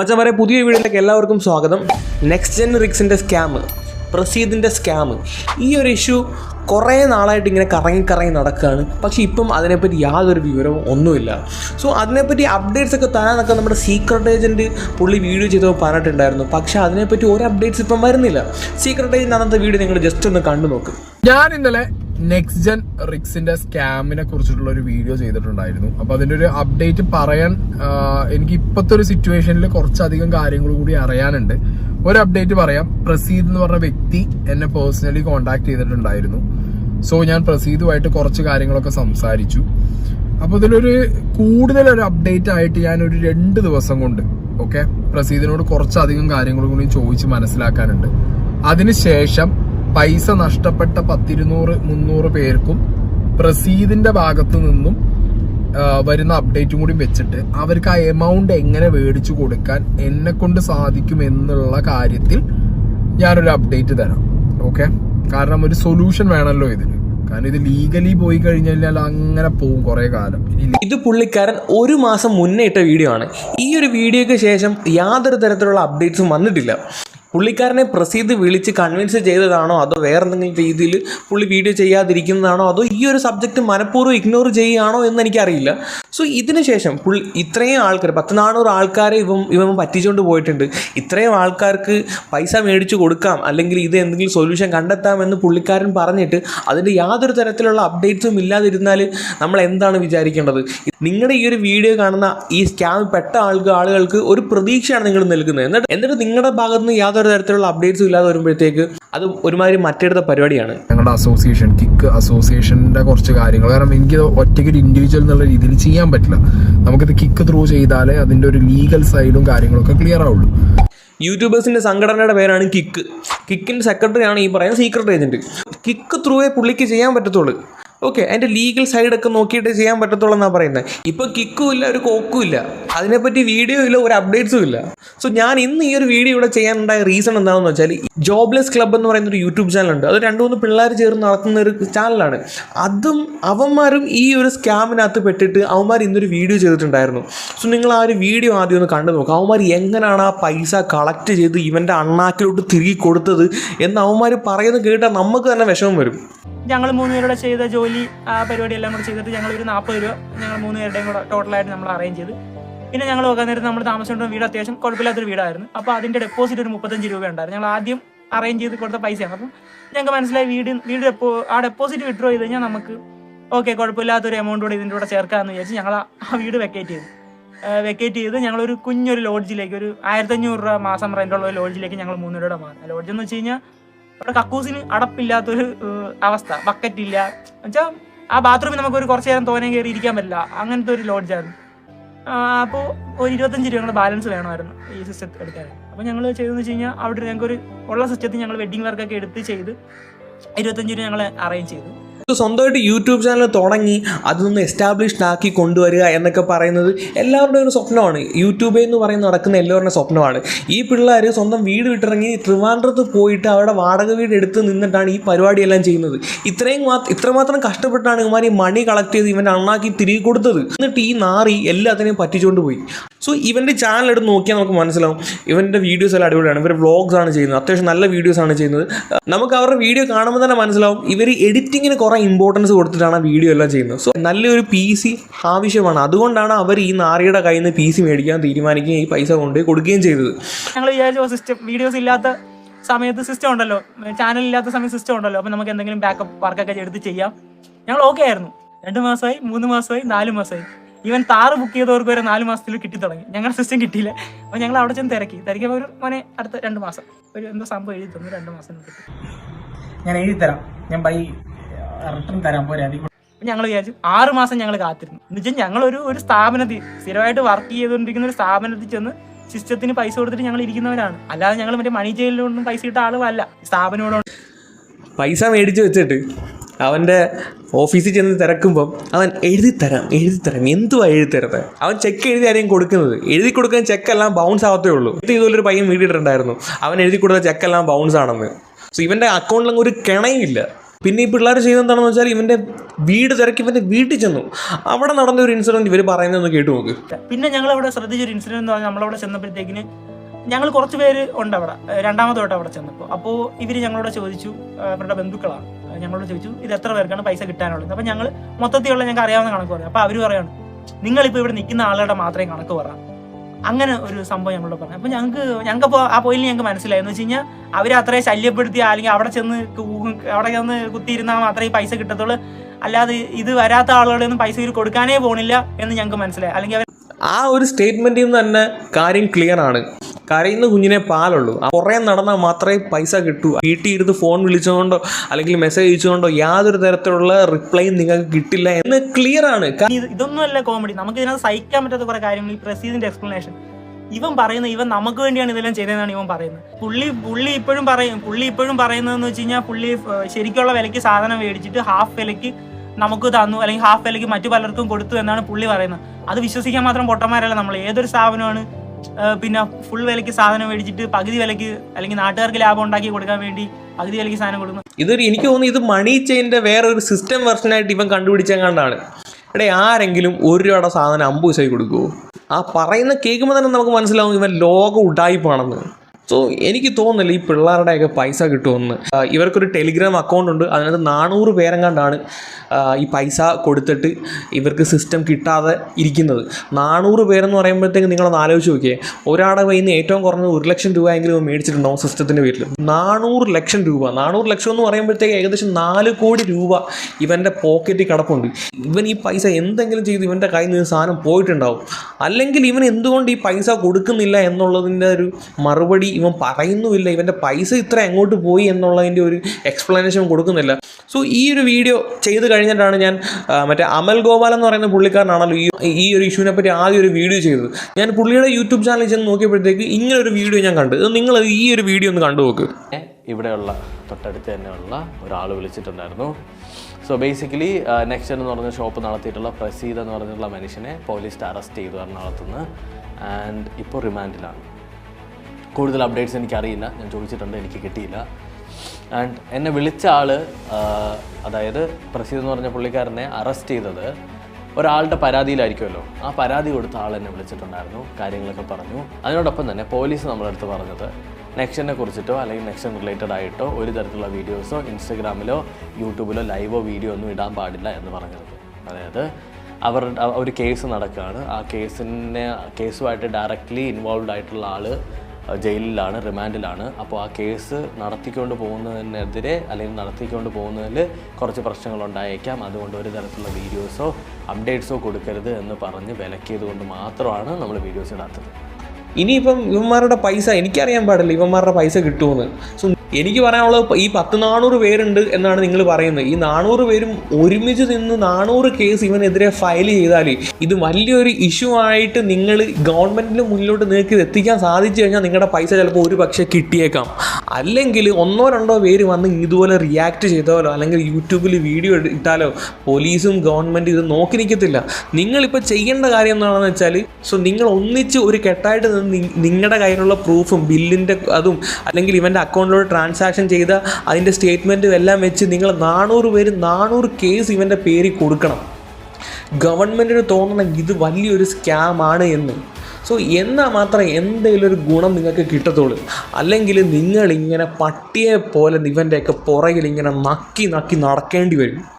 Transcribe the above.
മച്ചന്മാരെ പുതിയ വീഡിയോയിലേക്ക് എല്ലാവർക്കും സ്വാഗതം. നെക്സ്റ്റ് ജെൻ റിക്സിന്റെ സ്കാം പ്രസീദിന്റെ സ്കാം ഈ ഒരു ഇഷ്യൂ കുറേ നാളായിട്ട് ഇങ്ങനെ കറങ്ങി കറങ്ങി നടക്കുകയാണ്. പക്ഷേ ഇപ്പം അതിനെപ്പറ്റി യാതൊരു വിവരവും ഒന്നുമില്ല. സോ അതിനെപ്പറ്റി അപ്ഡേറ്റ്സ് ഒക്കെ തരാനൊക്കെ നമ്മുടെ സീക്രട്ട് ഏജന്റ് പുള്ളി വീഡിയോ ചെയ്തപ്പോൾ പറഞ്ഞിട്ടുണ്ടായിരുന്നു. പക്ഷേ അതിനെപ്പറ്റി ഒരു അപ്ഡേറ്റ്സ് ഇപ്പം വരുന്നില്ല. സീക്രട്ട് ഏജന്റ് അന്നത്തെ വീഡിയോ നിങ്ങൾ ജസ്റ്റ് ഒന്ന് കണ്ടു നോക്ക് ഞാൻ ഇന്നലെ നെക്സ്റ്റ് ജെൻ റിക്സിന്റെ സ്കാമിനെ കുറിച്ചിട്ടുള്ള ഒരു വീഡിയോ ചെയ്തിട്ടുണ്ടായിരുന്നു. അപ്പൊ അതിന്റെ ഒരു അപ്ഡേറ്റ് പറയാൻ എനിക്ക് ഇപ്പോഴത്തെ ഒരു സിറ്റുവേഷനിൽ കുറച്ചധികം കാര്യങ്ങൾ കൂടി അറിയാനുണ്ട്. ഒരു അപ്ഡേറ്റ് പറയാം. പ്രസീദ് എന്ന് പറഞ്ഞ വ്യക്തി എന്നെ പേഴ്സണലി കോണ്ടാക്ട് ചെയ്തിട്ടുണ്ടായിരുന്നു. സോ ഞാൻ പ്രസീദുമായിട്ട് കുറച്ച് കാര്യങ്ങളൊക്കെ സംസാരിച്ചു. അപ്പൊ ഇതിലൊരു കൂടുതൽ ഒരു അപ്ഡേറ്റ് ആയിട്ട് ഞാൻ ഒരു രണ്ട് ദിവസം കൊണ്ട് ഓക്കെ പ്രസീദിനോട് കുറച്ചധികം കാര്യങ്ങൾ കൂടി ചോദിച്ച് മനസ്സിലാക്കാനുണ്ട്. അതിനുശേഷം പൈസ നഷ്ടപ്പെട്ട പത്തിരുന്നൂറ് മുന്നൂറ് പേർക്കും പ്രസീദിന്റെ ഭാഗത്തു നിന്നും വരുന്ന അപ്ഡേറ്റും കൂടി വെച്ചിട്ട് അവർക്ക് ആ എമൗണ്ട് എങ്ങനെ മേടിച്ചു കൊടുക്കാൻ എന്നെ കൊണ്ട് സാധിക്കും എന്നുള്ള കാര്യത്തിൽ ഞാനൊരു അപ്ഡേറ്റ് തരാം. ഓക്കെ കാരണം ഒരു സൊല്യൂഷൻ വേണമല്ലോ ഇതിന്. കാരണം ഇത് ലീഗലി പോയി കഴിഞ്ഞാൽ അങ്ങനെ പോകും കുറെ കാലം. ഇത് പുള്ളിക്കാരൻ ഒരു മാസം മുന്നേ ഇട്ട വീഡിയോ ആണ്. ഈ ഒരു വീഡിയോയ്ക്ക് ശേഷം യാതൊരു തരത്തിലുള്ള അപ്ഡേറ്റ്സും വന്നിട്ടില്ല. പുള്ളിക്കാരനെ പ്രസീദ് വിളിച്ച് കൺവിൻസ് ചെയ്തതാണോ? അതോ വേറെ എന്തെങ്കിലും രീതിയിൽ പുള്ളി വീഡിയോ ചെയ്യാതിരിക്കുന്നതാണോ? അതോ ഈ ഒരു സബ്ജക്റ്റ് മനഃപൂർവം ഇഗ്നോർ ചെയ്യുകയാണോ എന്ന് എനിക്കറിയില്ല. സോ ഇതിന് ശേഷം പുള്ളി ഇത്രയും ആൾക്കാർ പത്ത് നാനൂറ് ആൾക്കാരെ ഇവൻ ഇവൻ പറ്റിച്ചുകൊണ്ട് പോയിട്ടുണ്ട്. ഇത്രയും ആൾക്കാർക്ക് പൈസ മേടിച്ചു കൊടുക്കാം അല്ലെങ്കിൽ ഇത് എന്തെങ്കിലും സൊല്യൂഷൻ കണ്ടെത്താമെന്ന് പുള്ളിക്കാരൻ പറഞ്ഞിട്ട് അതിന്റെ യാതൊരു തരത്തിലുള്ള അപ്ഡേറ്റ്സും ഇല്ലാതിരുന്നാൽ നമ്മൾ എന്താണ് വിചാരിക്കേണ്ടത്? നിങ്ങളുടെ ഈ ഒരു വീഡിയോ കാണുന്ന ഈ സ്കാം പെട്ട ആൾക്ക് ആളുകൾക്ക് ഒരു പ്രതീക്ഷയാണ് നിങ്ങൾ നൽകുന്നത്. എന്നിട്ട് എന്നിട്ട് നിങ്ങളുടെ ഭാഗത്ത് നിന്ന് യാതൊരു തരത്തിലുള്ള അപ്ഡേറ്റ്സും ഇല്ലാതെ വരുമ്പോഴത്തേക്ക് അത് ഒരുമാതിരി മറ്റെടുത്ത പരിപാടിയാണ്. ഞങ്ങളുടെ അസോസിയേഷൻ കിക്ക് അസോസിയേഷന്റെ കുറച്ച് കാര്യങ്ങൾ. കാരണം എനിക്ക് ഒറ്റയ്ക്ക് ഒരു ഇൻഡിവിജ്വൽ എന്നുള്ള രീതിയിൽ ചെയ്യാൻ പറ്റില്ല. നമുക്കിത് കിക്ക് ത്രൂ ചെയ്താലേ അതിന്റെ ഒരു ലീഗൽ സൈഡും കാര്യങ്ങളൊക്കെ ക്ലിയർ ആവുള്ളൂ. യൂട്യൂബേഴ്സിന്റെ സംഘടനയുടെ പേരാണ് കിക്ക് കിക്കിന്റെ സെക്രട്ടറി ആണ് ഈ പറയുന്ന സീക്രട്ട് ഏജന്റ് കിക്ക് ത്രൂവേ പുള്ളിക്ക് ചെയ്യാൻ പറ്റത്തുള്ളൂ. ഓക്കെ അതിന്റെ ലീഗൽ സൈഡൊക്കെ നോക്കിയിട്ട് ചെയ്യാൻ പറ്റത്തുള്ളൂ എന്നാണ് പറയുന്നത് ഇപ്പോൾ കിക്കും ഇല്ല ഒരു കോക്കും ഇല്ല. അതിനെപ്പറ്റി വീഡിയോ ഇല്ല ഒരു അപ്ഡേറ്റ്സും ഇല്ല. സോ ഞാൻ ഇന്ന് ഈ ഒരു വീഡിയോ ഇവിടെ ചെയ്യാനുണ്ടായ റീസൺ എന്താണെന്ന് വെച്ചാൽ ജോബ്ലെസ് ക്ലബ്ബ് എന്ന് പറയുന്ന ഒരു യൂട്യൂബ് ചാനലുണ്ട് അത് രണ്ടു മൂന്ന് പിള്ളേർ ചേർന്ന് നടത്തുന്ന ഒരു ചാനലാണ് അതും അവന്മാരും ഈ ഒരു സ്കാമിനകത്ത് പെട്ടിട്ട് അവന്മാർ ഇന്നൊരു വീഡിയോ ചെയ്തിട്ടുണ്ടായിരുന്നു. സോ നിങ്ങൾ ആ ഒരു വീഡിയോ ആദ്യം ഒന്ന് കണ്ടു നോക്കുക അവന്മാർ എങ്ങനെയാണ് ആ പൈസ കളക്ട് ചെയ്ത് ഇവന്റെ അണ്ണാക്കിലോട്ട് തിരികെ കൊടുത്തത് എന്ന് അവന്മാർ പറയുന്നത് കേട്ടാൽ നമുക്ക് തന്നെ വിഷമം വരും. ഞങ്ങൾ മൂന്ന് പേരുടെ ചെയ്ത ജോലി ആ പരിപാടി എല്ലാം കൂടെ ചെയ്തിട്ട് ഞങ്ങൾ ഒരു നാൽപ്പത് രൂപ ഞങ്ങൾ മൂന്ന് പേരുടെയും കൂടെ ടോട്ടലായിട്ട് നമ്മൾ അറേഞ്ച് ചെയ്ത്. പിന്നെ ഞങ്ങൾ നോക്കാൻ നേരത്ത് നമ്മൾ താമസിച്ചുകൊണ്ട് വീട് അത്യാവശ്യം കുഴപ്പമില്ലാത്തൊരു വീടായിരുന്നു. അപ്പോൾ അതിന്റെ ഡെപ്പോസിറ്റ് ഒരു മുപ്പത്തഞ്ച് രൂപ ഉണ്ടായിരുന്നു. ഞങ്ങൾ ആദ്യം അറേഞ്ച് ചെയ്ത് കൊടുത്ത പൈസയാണ്. അപ്പം ഞങ്ങൾക്ക് മനസ്സിലായി വീട് വീട് ഡെപ്പോ ആ ഡെപ്പോസിറ്റ് വിഡ്രോ ചെയ്ത് കഴിഞ്ഞാൽ നമുക്ക് ഓക്കെ കുഴപ്പമില്ലാത്തൊരു എമൗണ്ട് കൂടെ ഇതിന്റെ കൂടെ ചേർക്കാമെന്ന് വിചാരിച്ച് ഞങ്ങൾ ആ വീട് വെക്കേറ്റ് ചെയ്തു. വെക്കേറ്റ് ചെയ്ത് ഞങ്ങളൊരു കുഞ്ഞൊരു ലോഡ്ജിലേക്ക് ഒരു ആയിരത്തഞ്ഞൂറ് രൂപ മാസം റെന്റുള്ള ഒരു ലോഡ്ജിലേക്ക് ഞങ്ങൾ മൂന്ന് രൂപയുടെ മാറി ലോഡ്ജ് എന്ന് വെച്ച് കഴിഞ്ഞാൽ അവിടെ കക്കൂസിന് അടപ്പില്ലാത്തൊരു അവസ്ഥ. ബക്കറ്റ് ഇല്ല. എന്നുവെച്ചാൽ ആ ബാത്റൂമിൽ നമുക്ക് ഒരു കുറച്ച് നേരം തോനെ കയറി ഇരിക്കാൻ പറ്റില്ല. അങ്ങനത്തെ ഒരു ലോഡ്ജായിരുന്നു അപ്പോൾ ഒരു ഇരുപത്തഞ്ച് രൂപ ഞങ്ങളുടെ ബാലൻസ് വേണമായിരുന്നു ഈ സിസ്റ്റം എടുക്കാൻ അപ്പോൾ ഞങ്ങൾ ചെയ്തതെന്ന് വെച്ച് കഴിഞ്ഞാൽ അവിടെ ഞങ്ങൾക്ക് ഒരു ഉള്ള സിസ്റ്റത്തിൽ ഞങ്ങൾ വെഡിങ് വർക്കൊക്കെ എടുത്ത് ചെയ്ത് ഇരുപത്തഞ്ച് രൂപ ഞങ്ങൾ അറേഞ്ച് ചെയ്തു. സ്വന്തമായിട്ട് യൂട്യൂബ് ചാനൽ തുടങ്ങി അതൊന്ന് എസ്റ്റാബ്ലിഷ്ഡ് ആക്കി കൊണ്ടുവരിക എന്നൊക്കെ പറയുന്നത് എല്ലാവരുടെയും ഒരു സ്വപ്നമാണ്. യൂട്യൂബ് എന്ന് പറയുന്ന നടക്കുന്ന എല്ലാവരുടെ സ്വപ്നമാണ്. ഈ പിള്ളേർ സ്വന്തം വീട് വിട്ടിറങ്ങി ട്രിവാൻഡ്രത്ത് പോയിട്ട് അവിടെ വാടക വീട് എടുത്ത് നിന്നിട്ടാണ് ഈ പരിപാടിയെല്ലാം ചെയ്യുന്നത്. ഇത്രയും മാത്ര ഇത്രമാത്രം കഷ്ടപ്പെട്ടാണ് ഇവന്മാർ ഈ മണി കളക്ട് ചെയ്ത് ഇവന്റെ അണ്ണാക്കി തിരികെ കൊടുത്തത്. എന്നിട്ട് ഈ നാറി എല്ലാത്തിനെയും പറ്റിച്ചുകൊണ്ട് പോയി. സോ ഇവന്റെ ചാനൽ എടുത്ത് നോക്കിയാൽ നമുക്ക് മനസ്സിലാവും. ഇവന്റെ വീഡിയോസ് എല്ലാം അടിപൊളിയാണ്. ഇവർ വ്ളോഗ്സ് ആണ് ചെയ്യുന്നത്. അത്യാവശ്യം നല്ല വീഡിയോസ് ആണ് ചെയ്യുന്നത്. നമുക്ക് അവരുടെ വീഡിയോ കാണുമ്പോൾ തന്നെ മനസ്സിലാവും. ഇവർ എഡിറ്റിങ്ങിന് കുറേ ഇമ്പോർട്ടൻസ് കൊടുത്തിട്ടാണ് വീഡിയോ എല്ലാം ചെയ്യുന്നത്? സോ നല്ലൊരു പി സി ആവശ്യമാണ്. അതുകൊണ്ടാണ് അവർ ഈ നാറിയുടെ കയ്യിൽ നിന്ന് പി സി മേടിക്കാൻ തീരുമാനിക്കുകയും ഈ പൈസ കൊണ്ടുപോയി കൊടുക്കുകയും ചെയ്തത്. ഞങ്ങൾ വിചാരിച്ചു സിസ്റ്റം വീഡിയോസ് ഇല്ലാത്ത സമയത്ത് സിസ്റ്റം ഉണ്ടല്ലോ. ചാനൽ ഇല്ലാത്ത സമയത്ത് സിസ്റ്റം ഉണ്ടല്ലോ. അപ്പം നമുക്ക് എന്തെങ്കിലും ബാക്കപ്പ് വർക്കൊക്കെ എടുത്ത് ചെയ്യാം. ഞങ്ങൾ ഓക്കെ ആയിരുന്നു. രണ്ട് മാസമായി മൂന്ന് മാസമായി നാല് മാസമായി. ഈവൻ താറ് ബുക്ക് ചെയ്തവർക്ക് വരെ നാല് മാസത്തിൽ കിട്ടി തുടങ്ങി. ഞങ്ങളുടെ സിസ്റ്റം കിട്ടിയില്ല. അപ്പോൾ ഞങ്ങൾ അവിടെ ചെന്ന് തിരക്കി. തിരക്കിയപ്പോൾ ഒരു മോനെ അടുത്ത രണ്ട് മാസം. ഒരു എന്തോ സംഭവം എഴുതി തന്നു. രണ്ട് മാസം കിട്ടി. ഞാൻ എഴുതി തരാം. ഞാൻ ബൈ റിട്ടേൺ തരാൻ പോരാ അപ്പോൾ ഞങ്ങൾ വിചാരിച്ചു ആറ് മാസം ഞങ്ങൾ കാത്തിരുന്നു. എന്ന് വെച്ചാൽ ഞങ്ങൾ ഒരു സ്ഥാപനത്തിൽ സ്ഥിരമായിട്ട് വർക്ക് ചെയ്തുകൊണ്ടിരിക്കുന്ന ഒരു സ്ഥാപനത്തിൽ ചെന്ന് സിസ്റ്റത്തിന് പൈസ കൊടുത്തിട്ട് ഞങ്ങൾ ഇരിക്കുന്നവരാണ്. അല്ലാതെ ഞങ്ങൾ മറ്റേ മണി ജയിലിലൊന്നും പൈസ ഇട്ട ആളുമല്ല സ്ഥാപനോട് പൈസ മേടിച്ച് വെച്ചിട്ട് അവന്റെ ഓഫീസിൽ ചെന്ന് തിരക്കുമ്പം അവൻ എഴുതി തരാം എഴുതി തരാം. എന്തുവാ എഴുതി തരുന്നത്? അവൻ ചെക്ക് എഴുതി ആരെയും കൊടുക്കുന്നത്? എഴുതി കൊടുക്കുന്ന ചെക്കെല്ലാം ബൗൺസ് ആവത്തേ ഉള്ളൂ. ഇത് ഇതുപോലൊരു പയ്യൻ വീട്ടിട്ടുണ്ടായിരുന്നു അവൻ എഴുതി കൊടുത്ത ചെക്കെല്ലാം ബൗൺസ് ആണെന്ന്. സോ ഇവന്റെ അക്കൗണ്ടിലങ്ങ് ഒരു കിണയില്ല പിന്നെ ഈ പിള്ളേർ ചെയ്തെന്താണെന്ന് വെച്ചാൽ ഇവന്റെ വീട് തിരക്കി ഇവന്റെ വീട്ടിൽ ചെന്നു. അവിടെ നടന്ന ഒരു ഇൻസിഡന്റ് ഇവർ പറയുന്നതെന്ന് കേട്ടു നോക്ക്. പിന്നെ ഞങ്ങൾ അവിടെ ശ്രദ്ധിച്ച ഒരു ഇൻസിഡന്റ് എന്ന് പറഞ്ഞാൽ നമ്മളവിടെ ചെന്നപ്പോഴത്തേക്കിന് ഞങ്ങൾ കുറച്ച് പേര് ഉണ്ട് അവിടെ. രണ്ടാമതായിട്ട് അവിടെ ചെന്നപ്പോൾ. അപ്പോൾ ഇവർ ഞങ്ങളോട് ചോദിച്ചു അവരുടെ ബന്ധുക്കളാണ്. ഞങ്ങളോട് ചോദിച്ചു ഇത് എത്ര പേർക്കാണ് പൈസ കിട്ടാനുള്ളത്? അപ്പം ഞങ്ങൾ മൊത്തത്തിലുള്ള ഞങ്ങൾക്ക് അറിയാവുന്ന കണക്ക് പറഞ്ഞു അപ്പോൾ അവർ പറയാണ് നിങ്ങളിപ്പോൾ ഇവിടെ നിൽക്കുന്ന ആളുകളുടെ മാത്രമേ കണക്ക് പറ. അങ്ങനെ ഒരു സംഭവം ഞങ്ങളോട് പറഞ്ഞു. അപ്പോൾ ഞങ്ങൾക്ക് ഞങ്ങൾക്ക് ആ പോയിന്റ് ഞങ്ങൾക്ക് മനസ്സിലായി. എന്ന് വെച്ച് കഴിഞ്ഞാൽ അവരെ അത്രയും ശല്യപ്പെടുത്തി അല്ലെങ്കിൽ അവിടെ ചെന്ന് അവിടെ ചെന്ന് കുത്തിയിരുന്നാൽ മാത്രമേ ഈ പൈസ കിട്ടത്തുള്ളൂ. അല്ലാതെ ഇത് വരാത്ത ആളുകളൊന്നും പൈസ കൊടുക്കാനേ പോണില്ല എന്ന് ഞങ്ങൾക്ക് മനസ്സിലായി. അല്ലെങ്കിൽ അവർ ആ ഒരു സ്റ്റേറ്റ്മെന്റിൽ നിന്ന് തന്നെ കാര്യം ക്ലിയർ ആണ്. കരയുന്ന കുഞ്ഞിനെ പാലുള്ളൂ. കുറേ നടന്നാൽ മാത്രമേ പൈസ കിട്ടൂ. വീട്ടിൽ ഇരുന്ന് ഫോൺ വിളിച്ചുകൊണ്ടോ അല്ലെങ്കിൽ മെസ്സേജ് അയച്ചുകൊണ്ടോ യാതൊരു തരത്തിലുള്ള റിപ്ലൈ നിങ്ങൾക്ക് കിട്ടില്ല എന്ന് ക്ലിയർ ആണ്. ഇതൊന്നുമല്ല കോമഡി നമുക്ക് ഇതിനകത്ത് സഹിക്കാൻ പറ്റാത്ത കുറെ കാര്യങ്ങൾ ഈ പ്രസീദിന്റെ എക്സ്പ്ലനേഷൻ ഇവൻ പറയുന്ന ഇവൻ നമുക്ക് വേണ്ടിയാണ് ഇതെല്ലാം ചെയ്തതെന്നാണ് ഇവൻ പറയുന്നത്. പുള്ളി പുള്ളി ഇപ്പോഴും പറയും പുള്ളി ഇപ്പോഴും പറയുന്നതെന്ന് വെച്ച് കഴിഞ്ഞാൽ പുള്ളി ശരിക്കുള്ള വിലയ്ക്ക് സാധനം മേടിച്ചിട്ട് ഹാഫ് വിലയ്ക്ക് നമുക്ക് തന്നു അല്ലെങ്കിൽ ഹാഫ് വിലയ്ക്ക് മറ്റു പലർക്കും കൊടുത്തു എന്നാണ് പുള്ളി പറയുന്നത്. അത് വിശ്വസിക്കാൻ മാത്രം പൊട്ടന്മാരല്ല നമ്മൾ. ഏതൊരു സ്ഥാപനമാണ് പിന്നെ ഫുൾ വിലയ്ക്ക് സാധനം മേടിച്ചിട്ട് പകുതി വിലയ്ക്ക് അല്ലെങ്കിൽ നാട്ടുകാർക്ക് ലാഭം ഉണ്ടാക്കി കൊടുക്കാൻ വേണ്ടി പകുതി വിലയ്ക്ക് സാധനം കൊടുക്കുന്നു. ഇതൊരു എനിക്ക് തോന്നുന്നു ഇത് മണി ചെയിന്റെ വേറൊരു സിസ്റ്റം വെർഷനായിട്ട് ഇവൻ കണ്ടുപിടിച്ചെങ്ങാണ്ടാണ്. എടേ ആരെങ്കിലും ഒരു രൂപയുടെ സാധനം അമ്പത് പൈസയ്ക്ക് കൊടുക്കുമോ ആ പറയുന്ന കേൾക്കുമ്പോൾ തന്നെ നമുക്ക് മനസ്സിലാവും ഇവൻ ലോകം ഉടായ്പാണെന്ന് സോ എനിക്ക് തോന്നുന്നില്ല ഈ പിള്ളേരുടെയൊക്കെ പൈസ കിട്ടുമെന്ന്. ഇവർക്കൊരു ടെലിഗ്രാം അക്കൗണ്ട് ഉണ്ട്. അതിനകത്ത് നാനൂറ് പേരെങ്ങാണ്ടാണ് ഈ പൈസ കൊടുത്തിട്ട് ഇവർക്ക് സിസ്റ്റം കിട്ടാതെ ഇരിക്കുന്നത്. നാനൂറ് പേരെന്ന് പറയുമ്പോഴത്തേക്ക് നിങ്ങളൊന്ന് ആലോചിച്ച് നോക്കിയേ. ഒരാളുടെ കയ്യിൽ നിന്ന് ഏറ്റവും കുറഞ്ഞ ഒരു ലക്ഷം രൂപ എങ്കിലും മേടിച്ചിട്ടുണ്ടാവും സിസ്റ്റത്തിന്റെ പേരിൽ നാനൂറ് ലക്ഷം രൂപ. നാനൂറ് ലക്ഷം എന്ന് പറയുമ്പോഴത്തേക്ക് ഏകദേശം നാല് കോടി രൂപ ഇവന്റെ പോക്കറ്റിൽ കിടപ്പുണ്ട്. ഇവൻ ഈ പൈസ എന്തെങ്കിലും ചെയ്ത് ഇവന്റെ കയ്യിൽ നിന്ന് സാധനം പോയിട്ടുണ്ടാവും. അല്ലെങ്കിൽ ഇവൻ എന്തുകൊണ്ട് ഈ പൈസ കൊടുക്കുന്നില്ല എന്നുള്ളതിന്റെ ഒരു മറുപടി ഇവൻ പറയുന്നുമില്ല ഇവന്റെ പൈസ ഇത്ര എങ്ങോട്ട് പോയി എന്നുള്ളതിന്റെ ഒരു എക്സ്പ്ലനേഷൻ കൊടുക്കുന്നില്ല. സോ ഈ ഒരു വീഡിയോ ചെയ്ത് കഴിഞ്ഞിട്ടാണ് ഞാൻ മറ്റേ അമൽ ഗോപാൽ എന്ന് പറയുന്ന പുള്ളിക്കാരനാണല്ലോ ഈ ഈ ഒരു ഇഷ്യൂവിനെ പറ്റി ആദ്യം ഒരു വീഡിയോ ചെയ്തത്. ഞാൻ പുള്ളിയുടെ യൂട്യൂബ് ചാനൽ ചെന്ന് നോക്കിയപ്പോഴത്തേക്ക് ഇങ്ങനെ ഒരു വീഡിയോ ഞാൻ കണ്ടു. നിങ്ങൾ ഈ ഒരു വീഡിയോ ഒന്ന് കണ്ടു നോക്ക്. ഇവിടെയുള്ള തൊട്ടടുത്ത് തന്നെയുള്ള ഒരാൾ വിളിച്ചിട്ടുണ്ടായിരുന്നു. സോ ബേസിക്കലി നെക്സ്റ്റ് എന്ന് പറഞ്ഞ ഷോപ്പ് നടത്തിയിട്ടുള്ള പ്രസീദ് എന്ന് പറഞ്ഞിട്ടുള്ള മനുഷ്യനെ പോലീസ് അറസ്റ്റ് ചെയ്തു എറണാകുളത്തുനിന്ന് ആൻഡ് ഇപ്പോൾ റിമാൻഡിലാണ് കൂടുതൽ അപ്ഡേറ്റ്സ് എനിക്കറിയില്ല. ഞാൻ ചോദിച്ചിട്ടുണ്ട് എനിക്ക് കിട്ടിയില്ല. ആൻഡ് എന്നെ വിളിച്ച ആൾ അതായത് പ്രസീദ് എന്ന് പറഞ്ഞ പുള്ളിക്കാരനെ അറസ്റ്റ് ചെയ്തത് ഒരാളുടെ പരാതിയിലായിരിക്കുമല്ലോ. ആ പരാതി കൊടുത്ത ആൾ എന്നെ വിളിച്ചിട്ടുണ്ടായിരുന്നു. കാര്യങ്ങളൊക്കെ പറഞ്ഞു. അതിനോടൊപ്പം തന്നെ പോലീസ് നമ്മളടുത്ത് പറഞ്ഞത് നെക്ഷനെ കുറിച്ചിട്ടോ അല്ലെങ്കിൽ നെക്ഷൻ റിലേറ്റഡ് ആയിട്ടോ ഒരു തരത്തിലുള്ള വീഡിയോസോ ഇൻസ്റ്റഗ്രാമിലോ യൂട്യൂബിലോ ലൈവോ വീഡിയോ ഒന്നും ഇടാൻ പാടില്ല എന്ന് പറഞ്ഞത്. അതായത് അവർ ഒരു കേസ് നടക്കുകയാണ്. ആ കേസിനെ കേസുമായിട്ട് ഡയറക്റ്റ്ലി ഇൻവോൾവ് ആയിട്ടുള്ള ആൾ ജയിലിലാണ് റിമാൻഡിലാണ്. അപ്പോൾ ആ കേസ് നടത്തിക്കൊണ്ട് പോകുന്നതിനെതിരെ അല്ലെങ്കിൽ നടത്തിക്കൊണ്ട് പോകുന്നതിൽ കുറച്ച് പ്രശ്നങ്ങളുണ്ടായേക്കാം. അതുകൊണ്ട് ഒരു തരത്തിലുള്ള വീഡിയോസോ അപ്ഡേറ്റ്സോ കൊടുക്കരുത് എന്ന് പറഞ്ഞ് വിലക്കിയത് കൊണ്ട് മാത്രമാണ് നമ്മൾ വീഡിയോസ് ഇടാത്തത്. ഇനിയിപ്പം ഇവന്മാരുടെ പൈസ എനിക്കറിയാൻ പാടില്ല ഇവന്മാരുടെ പൈസ കിട്ടുമെന്ന്. സോ എനിക്ക് പറയാനുള്ളത് ഈ പത്ത് നാനൂറ് പേരുണ്ട് എന്നാണ് നിങ്ങൾ പറയുന്നത്. ഈ നാനൂറ് പേരും ഒരുമിച്ച് നിന്ന് നാനൂറ് കേസ് ഇവനെതിരെ ഫയൽ ചെയ്താൽ ഇത് വലിയൊരു ഇഷ്യൂ ആയിട്ട് നിങ്ങൾ ഗവൺമെന്റിന് മുന്നിലോട്ട് നിങ്ങൾക്ക് ഇത് എത്തിക്കാൻ സാധിച്ചു കഴിഞ്ഞാൽ നിങ്ങളുടെ പൈസ ചിലപ്പോൾ ഒരു പക്ഷേ കിട്ടിയേക്കാം. അല്ലെങ്കിൽ ഒന്നോ രണ്ടോ പേര് വന്ന് ഇതുപോലെ റിയാക്ട് ചെയ്താലോ അല്ലെങ്കിൽ യൂട്യൂബിൽ വീഡിയോ ഇട്ടാലോ പോലീസും ഗവൺമെന്റ് ഇത് നോക്കി നിൽക്കത്തില്ല. നിങ്ങളിപ്പോൾ ചെയ്യേണ്ട കാര്യം എന്താണെന്ന് വെച്ചാൽ സോ നിങ്ങൾ ഒന്നിച്ച് ഒരു കെട്ടായിട്ട് നിന്ന് നിങ്ങളുടെ കയ്യിലുള്ള പ്രൂഫും ബില്ലിന്റെ അതും അല്ലെങ്കിൽ ഇവന്റെ അക്കൗണ്ടിലോട്ട് ട്രാൻസാക്ഷൻ ചെയ്ത അതിന്റെ സ്റ്റേറ്റ്മെന്റും എല്ലാം വെച്ച് നിങ്ങൾ നാനൂറ് പേര് നാനൂറ് കേസ് ഇവന്റെ പേരിൽ കൊടുക്കണം. ഗവൺമെന്റിന് തോന്നണം ഇത് വലിയൊരു സ്കാമാണ് എന്ന്. സോ എന്നാൽ മാത്രം എന്തെങ്കിലും ഒരു ഗുണം നിങ്ങൾക്ക് കിട്ടത്തുള്ളൂ. അല്ലെങ്കിൽ നിങ്ങളിങ്ങനെ പട്ടിയെ പോലെ ഇവന്റെയൊക്കെ പുറകിൽ ഇങ്ങനെ നക്കി നക്കി നടക്കേണ്ടി വരും.